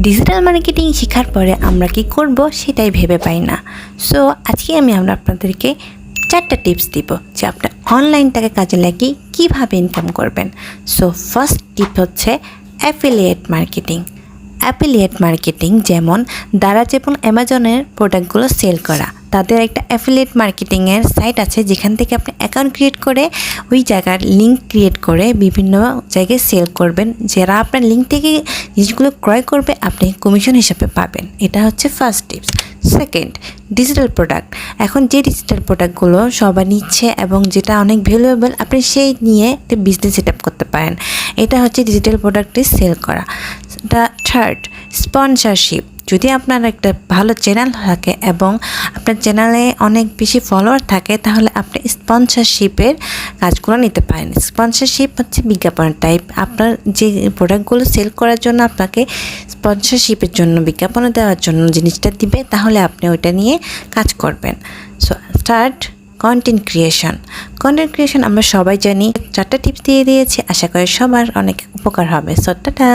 Digital marketing শেখার পরে আমরা কি করব সেটাই ভেবে পাই না। সো আজকে আমি আমরা আপনাদেরকে চারটা টিপস দিব যে আপনার অনলাইনটাকে কাজে লাগিয়ে কীভাবে ইনকাম করবেন। সো ফার্স্ট টিপ হচ্ছে অ্যাফিলিয়েট মার্কেটিং অ্যাফিলিয়েট মার্কেটিং যেমন দ্বারা যেমন অ্যামাজনের প্রোডাক্টগুলো সেল করা। তাদের একটা অ্যাফিলিয়েট মার্কেটিংয়ের সাইট আছে, যেখান থেকে আপনি অ্যাকাউন্ট ক্রিয়েট করে ওই জায়গার লিঙ্ক ক্রিয়েট করে বিভিন্ন জায়গায় সেল করবেন। যারা আপনার লিঙ্ক থেকে জিনিসগুলো ক্রয় করবে, আপনি কমিশন হিসাবে পাবেন। এটা হচ্ছে first tips second digital product এখন যে ডিজিটাল প্রোডাক্টগুলো সবাই নিচ্ছে এবং যেটা অনেক ভ্যালুয়েবল আপনি সেই নিয়ে বিজনেস সেট করতে পারেন। এটা হচ্ছে ডিজিটাল প্রোডাক্টে সেল করা। দ্য থার্ড স্পন্সরশিপ যদি আপনার একটা ভালো চ্যানেল থাকে এবং আপনার চ্যানেলে অনেক বেশি ফলোয়ার থাকে, তাহলে আপনি স্পন্সরশিপের কাজগুলো নিতে পারেন। স্পন্সরশিপ হচ্ছে বিজ্ঞাপন টাইপ আপনার যে প্রোডাক্টগুলো সেল করার জন্য আপনাকে স্পন্সরশিপের জন্য বিজ্ঞাপন দেওয়ার জন্য জিনিসটা দিবে, তাহলে আপনি ওইটা নিয়ে কাজ করবেন। So start content creation content creation আমরা সবাই জানি। চারটা টিপস দিয়ে দিয়েছি। আশা করি সবার অনেক উপকার হবে। So tata